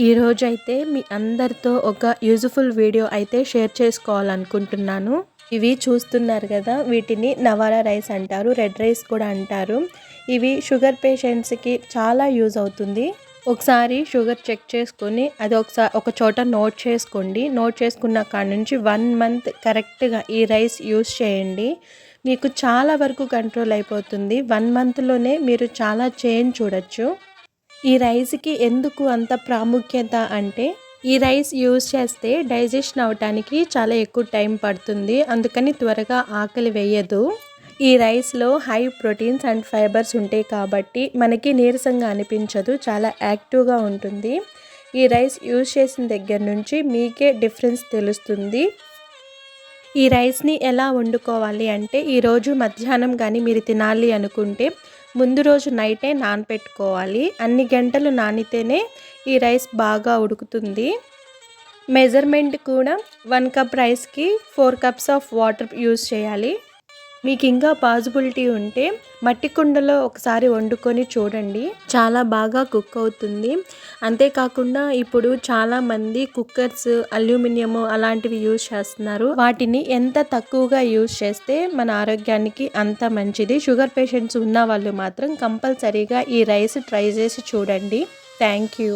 ఈరోజు అయితే మీ అందరితో ఒక యూజ్ఫుల్ వీడియో అయితే షేర్ చేసుకోవాలనుకుంటున్నాను. ఇవి చూస్తున్నారు కదా వీటిని నవారా రైస్ అంటారు రెడ్ రైస్ కూడా అంటారు. ఇవి షుగర్ పేషెంట్స్కి చాలా యూజ్ అవుతుంది. ఒకసారి షుగర్ చెక్ చేసుకొని అది ఒకసారి ఒక చోట నోట్ చేసుకోండి. నోట్ చేసుకున్న కాడ నుంచి వన్ మంత్ కరెక్ట్గా ఈ రైస్ యూస్ చేయండి. మీకు చాలా వరకు కంట్రోల్ అయిపోతుంది. వన్ మంత్లోనే మీరు చాలా చేంజ్ చూడొచ్చు. ఈ రైస్కి ఎందుకు అంత ప్రాముఖ్యత అంటే ఈ రైస్ యూజ్ చేస్తే డైజెషన్ అవటానికి చాలా ఎక్కువ టైం పడుతుంది. అందుకని త్వరగా ఆకలి వేయదు. ఈ రైస్లో హై ప్రోటీన్స్ అండ్ ఫైబర్స్ ఉంటాయి కాబట్టి మనకి నీరసంగా అనిపించదు చాలా యాక్టివ్గా ఉంటుంది. ఈ రైస్ యూజ్ చేసిన దగ్గర నుంచి మీకే డిఫరెన్స్ తెలుస్తుంది. ఈ రైస్ని ఎలా వండుకోవాలి అంటే ఈరోజు మధ్యాహ్నం కానీ మీరు తినాలి అనుకుంటే ముందు రోజు నైటే నానపెట్టుకోవాలి. అన్ని గంటలు నానితేనే ఈ రైస్ బాగా ఉడుకుతుంది. మెజర్మెంట్ కూడా వన్ కప్ రైస్కి four cups of water use చేయాలి. మీకు ఇంకా పాజిబిలిటీ ఉంటే మట్టి కుండలో ఒకసారి వండుకొని చూడండి. చాలా బాగా కుక్ అవుతుంది. అంతేకాకుండా ఇప్పుడు చాలామంది కుక్కర్స్ అల్యూమినియం అలాంటివి యూజ్ చేస్తున్నారు. వాటిని ఎంత తక్కువగా యూజ్ చేస్తే మన ఆరోగ్యానికి అంత మంచిది. షుగర్ పేషెంట్స్ ఉన్న వాళ్ళు మాత్రం కంపల్సరీగా ఈ రైస్ ట్రై చేసి చూడండి. Thank you.